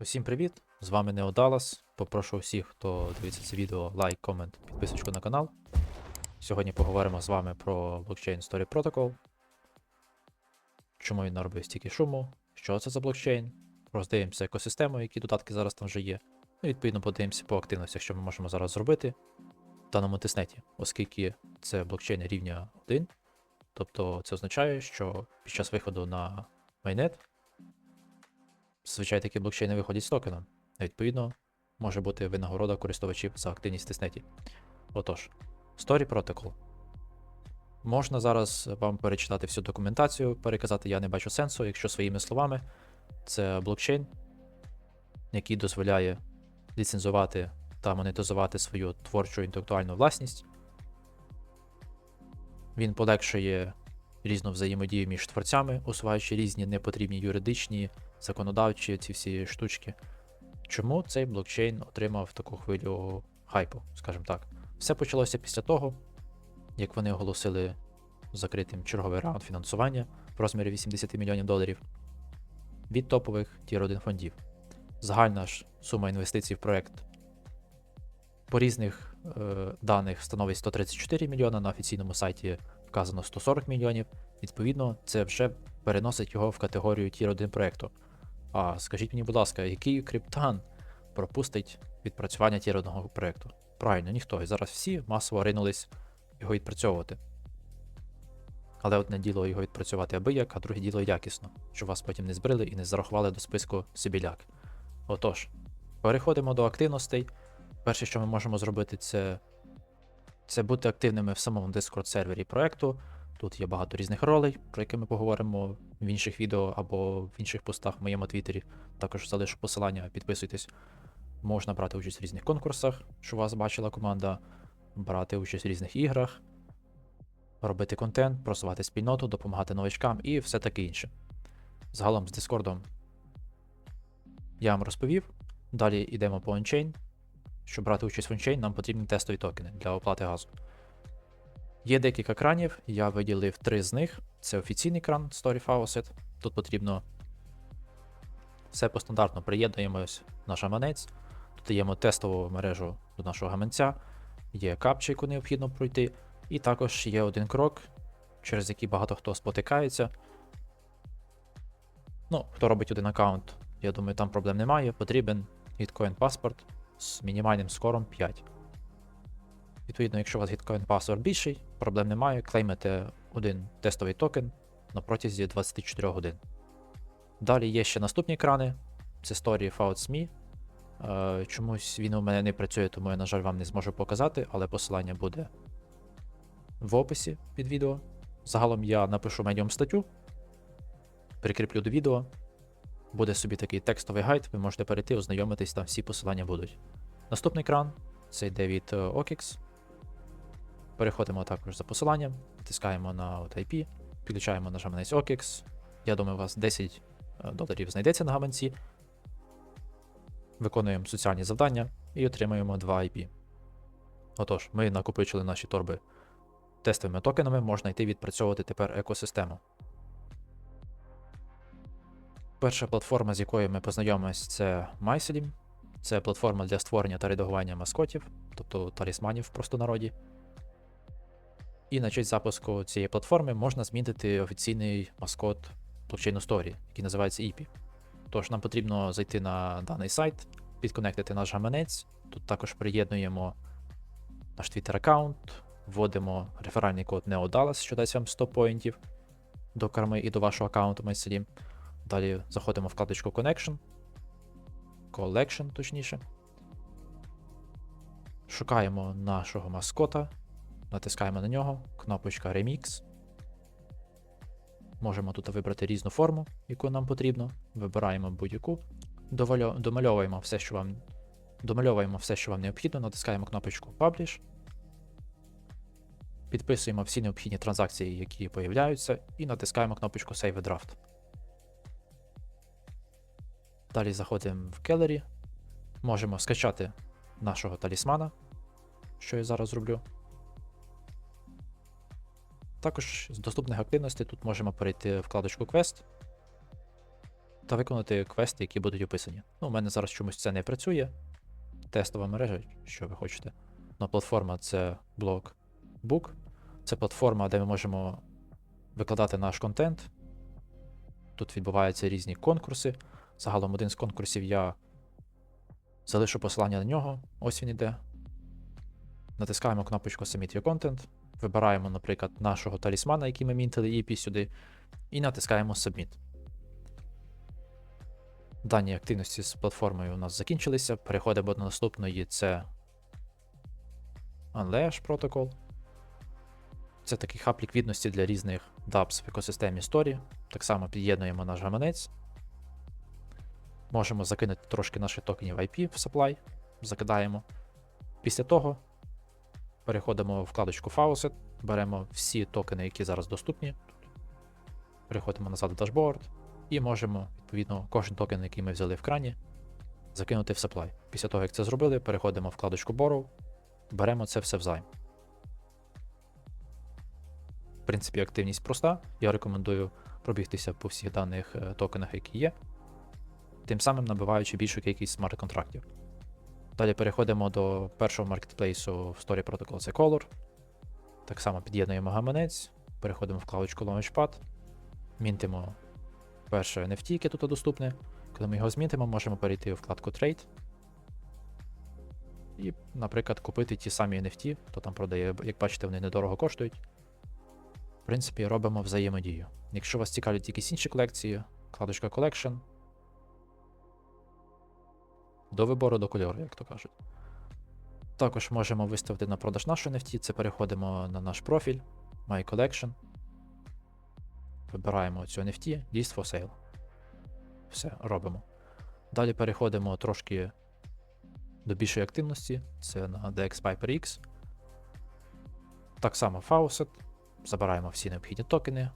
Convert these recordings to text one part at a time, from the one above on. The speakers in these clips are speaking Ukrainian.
Усім привіт! З вами Нео Даллас. Попрошу усіх, хто дивиться це відео, лайк, комент, підписочку на канал. Сьогодні поговоримо з вами про блокчейн Story Protocol. Чому він наробив стільки шуму, що це за блокчейн, роздивимося екосистему, які додатки зараз там вже є. Ну, відповідно подивимося по активностях, що ми можемо зараз зробити в даному тиснеті, оскільки це блокчейн рівня 1. Тобто це означає, що під час виходу на майнет Зазвичай такі блокчейни виходять з токеном. Відповідно, може бути винагорода користувачів за активність тиснеті. Отож, Story Protocol. Можна зараз вам перечитати всю документацію, переказати я не бачу сенсу, якщо своїми словами, це блокчейн, який дозволяє ліцензувати та монетизувати свою творчу інтелектуальну власність. Він полегшує різну взаємодію між творцями, усуваючи різні непотрібні юридичні законодавчі ці всі штучки. Чому цей блокчейн отримав таку хвилю хайпу, скажімо так? Все почалося після того, як вони оголосили закритим черговий раунд фінансування в розмірі 80 мільйонів доларів від топових Tier 1 фондів. Загальна ж сума інвестицій в проект по різних е, даних становить 134 мільйона, на офіційному сайті вказано 140 мільйонів. Відповідно, це вже переносить його в категорію Tier 1 проекту. А скажіть мені, будь ласка, який криптан пропустить відпрацювання Tier 1 проекту? Правильно, ніхто. І зараз всі масово ринулись його відпрацьовувати. Але одне діло його відпрацювати аби як, а друге діло якісно, щоб вас потім не збрили і не зарахували до списку Сибіляк. Отож, переходимо до активностей. Перше, що ми можемо зробити, це, це бути активними в самому Discord сервері проекту. Тут є багато різних ролей, про які ми поговоримо в інших відео або в інших постах в моєму твіттері. Також залишу посилання, підписуйтесь. Можна брати участь в різних конкурсах, що вас бачила команда, брати участь в різних іграх, робити контент, просувати спільноту, допомагати новичкам і все таке інше. Загалом з Дискордом я вам розповів. Далі йдемо по ончейн. Щоб брати участь в ончейн, нам потрібні тестові токени для оплати газу. Є декілька кранів, я виділив три з них. Це офіційний кран Story Faucet. Тут потрібно все по стандартно приєднуємось в наш гаманець. Тут даємо тестову мережу до нашого гаманця, є капча, яку необхідно пройти, і також є один крок, через який багато хто спотикається. Ну, хто робить один аккаунт, я думаю, там проблем немає. Потрібен Bitcoin паспорт з мінімальним скором 5. Відповідно, якщо у вас Gitcoin паспорт більший, проблем немає, клеймите один тестовий токен на протязі 24 годин. Далі є ще наступні екрани. Story FoutSme. Е, чомусь він у мене не працює, тому я, на жаль, вам не зможу показати, але посилання буде в описі під відео. Загалом я напишу медіум статтю, прикріплю до відео. Буде собі такий текстовий гайд, ви можете перейти, ознайомитись, там всі посилання будуть. Наступний екран це йде від е, OKX. Переходимо також за посиланням, натискаємо на IP, підключаємо наш гаманець OKX. Я думаю, у вас 10 е, доларів знайдеться на гаманці. Виконуємо соціальні завдання і отримуємо 2 IP. Отож, ми накопичили наші торби тестовими токенами, можна йти відпрацьовувати тепер екосистему. Перша платформа, з якою ми познайомимось, це MySelim. Це платформа для створення та редагування маскотів, тобто талісманів в простонароді. І на честь запуску цієї платформи можна змінити офіційний маскот блокчейну Story, який називається EPI. Тож нам потрібно зайти на даний сайт, підконектити наш гаманець. Тут також приєднуємо наш Twitter аккаунт, вводимо реферальний код NeoDallas, що дасть вам 100 поінтів до карми і до вашого аккаунту MySelim. Далі заходимо в вкладочку Connection. Collection, точніше. Шукаємо нашого маскота, натискаємо на нього, кнопочка Remix. Можемо тут вибрати різну форму, яку нам потрібно. Вибираємо будь-яку, домальовуємо все, що вам домальовуємо все, що вам необхідно, натискаємо кнопочку Publish. Підписуємо всі необхідні транзакції, які появляються, і натискаємо кнопочку Save Draft. Далі заходимо в Gallery. Можемо скачати нашого талісмана, що я зараз зроблю. Також з доступних активностей тут можемо перейти в вкладочку Quest. та виконати квести, які будуть описані. Ну, у мене зараз чомусь це не працює. Тестова мережа, що ви хочете. Но платформа це блок Book. Це платформа, де ми можемо викладати наш контент. Тут відбуваються різні конкурси. Загалом один з конкурсів я залишу посилання на нього. Ось він іде. Натискаємо кнопочку Submit Your Content. Вибираємо, наприклад, нашого талісмана, який ми мінтили EP сюди, і натискаємо Submit. Дані активності з платформою у нас закінчилися. Переходимо до наступної. Це Unlash Protocol. Це такий хаб ліквідності для різних dApps в екосистемі Story. Так само під'єднуємо наш гаманець. Можемо закинути трошки наших токенів IP в supply. Закидаємо. Після того переходимо в вкладочку Faucet, беремо всі токени, які зараз доступні. Переходимо назад в дашборд і можемо, відповідно, кожен токен, який ми взяли в крані, закинути в supply. Після того, як це зробили, переходимо в вкладочку Borrow, беремо це все взайм. В принципі, активність проста. Я рекомендую пробігтися по всіх даних е, токенах, які є, тим самим набиваючи більшу кількість смарт-контрактів. Далі переходимо до першого маркетплейсу в Story Protocol це Color. Так само під'єднуємо гаманець, переходимо в вкладочку Launchpad, мінтимо перше NFT, яке тут доступне. Коли ми його змінтимо, можемо перейти у вкладку Trade. І, наприклад, купити ті самі NFT, хто там продає, як бачите, вони недорого коштують. В принципі, робимо взаємодію. Якщо вас цікавлять якісь інші колекції, вкладочка Collection. До вибору до кольору, як то кажуть. Також можемо виставити на продаж нашу NFT. Це переходимо на наш профіль, My Collection. Вибираємо цю NFT, List for Sale. Все, робимо. Далі переходимо трошки до більшої активності. Це на DX Piper X. Так само Faucet. Забираємо всі необхідні токени,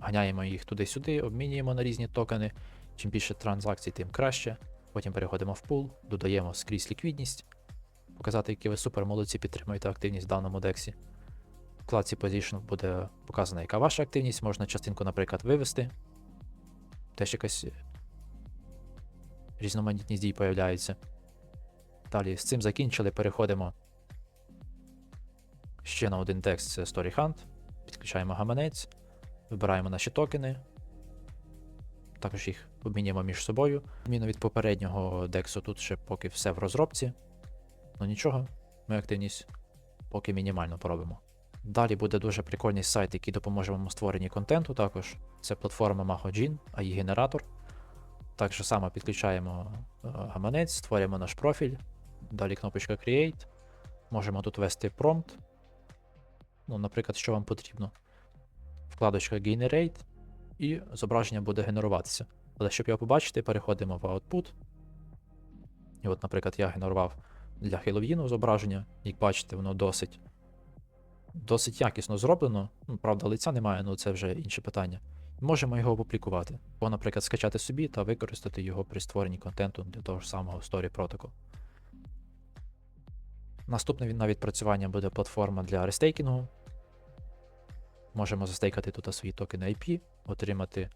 ганяємо їх туди-сюди, обмінюємо на різні токени. Чим більше транзакцій, тим краще. Потім переходимо в пул, додаємо скрізь ліквідність, показати, які ви супер молодці підтримуєте активність в даному дексі. В вкладці Position буде показана, яка ваша активність, можна частинку, наприклад, вивести. Теж якась різноманітність дій появляється. Далі з цим закінчили, переходимо ще на один текст Story Hunt. Підключаємо гаманець, вибираємо наші токени. Також їх обмінюємо між собою. Зміну від попереднього дексу тут ще поки все в розробці. Ну нічого, ми активність поки мінімально поробимо. Далі буде дуже прикольний сайт, який допоможе вам у створенні контенту також. Це платформа MahoJin, AI генератор. Так же само підключаємо е, гаманець, створюємо наш профіль. Далі кнопочка Create. Можемо тут ввести промпт. Ну, наприклад, що вам потрібно. Вкладочка Generate, і зображення буде генеруватися. Але щоб його побачити, переходимо в Output. І от, наприклад, я генерував для Halloween зображення. Як бачите, воно досить досить якісно зроблено. Ну, правда, лиця немає, ну це вже інше питання. Можемо його опублікувати, або, наприклад, скачати собі та використати його при створенні контенту для того ж самого Story Protocol. Наступне на відпрацювання буде платформа для рестейкінгу. Можемо застейкати тут свої токени IP, отримати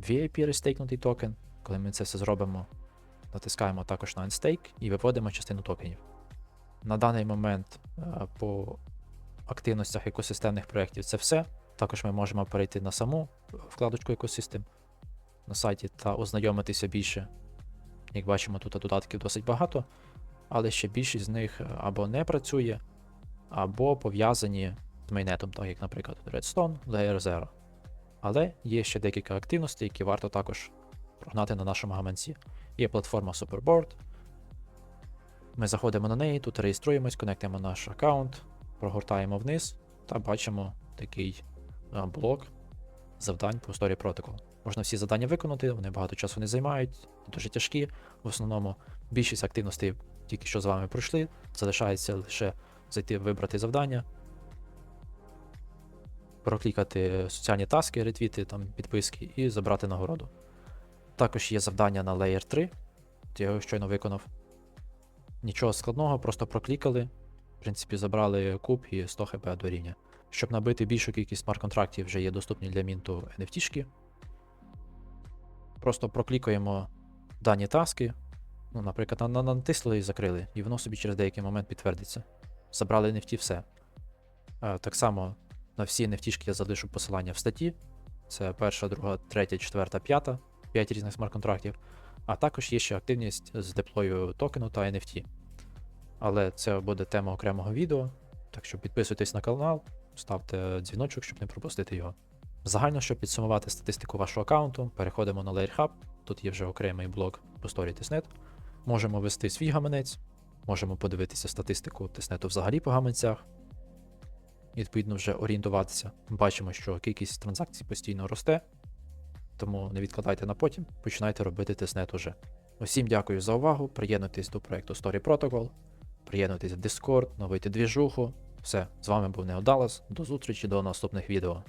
VIP рестейкнутий токен. Коли ми це все зробимо, натискаємо також на Unstake і виводимо частину токенів. На даний момент е, по активностях екосистемних проєктів це все. Також ми можемо перейти на саму вкладочку екосистем на сайті та ознайомитися більше. Як бачимо, тут додатків досить багато, але ще більшість з них або не працює, або пов'язані з майнетом, так як, наприклад, Redstone, Layer 0. Але є ще декілька активностей, які варто також прогнати на нашому гаманці. Є платформа Superboard. Ми заходимо на неї, тут реєструємось, конектуємо наш аккаунт, прогортаємо вниз та бачимо такий блок завдань по Story Protocol. Можна всі завдання виконати, вони багато часу не займають, дуже тяжкі. В основному більшість активностей тільки що з вами пройшли. Залишається лише зайти вибрати завдання, проклікати соціальні таски, ретвіти, там, підписки і забрати нагороду. Також є завдання на Layer 3, я його щойно виконав. Нічого складного, просто проклікали. В принципі, забрали куб і 100 хп до рівня. Щоб набити більшу кількість смарт-контрактів, вже є доступні для мінту NFT-шки. Просто проклікаємо дані таски. Ну, наприклад, на, на, натисли і закрили, і воно собі через деякий момент підтвердиться. Забрали NFT все. Е, так само на всі NFT я залишу посилання в статті. Це перша, друга, третя, четверта, п'ята, п'ять різних смарт-контрактів. А також є ще активність з деплою токену та NFT. Але це буде тема окремого відео. Так що підписуйтесь на канал, ставте дзвіночок, щоб не пропустити його. Загально, щоб підсумувати статистику вашого аккаунту, переходимо на LayerHub. Тут є вже окремий блок по сторі Тиснет. Можемо ввести свій гаманець, можемо подивитися статистику Тиснету взагалі по гаманцях. Відповідно вже орієнтуватися. Бачимо, що кількість транзакцій постійно росте, тому не відкладайте на потім, починайте робити тиснет уже. Усім дякую за увагу. Приєднуйтесь до проекту Story Protocol, приєднуйтесь в Discord, новити двіжуху. Все, з вами був Неодалас. До зустрічі до наступних відео.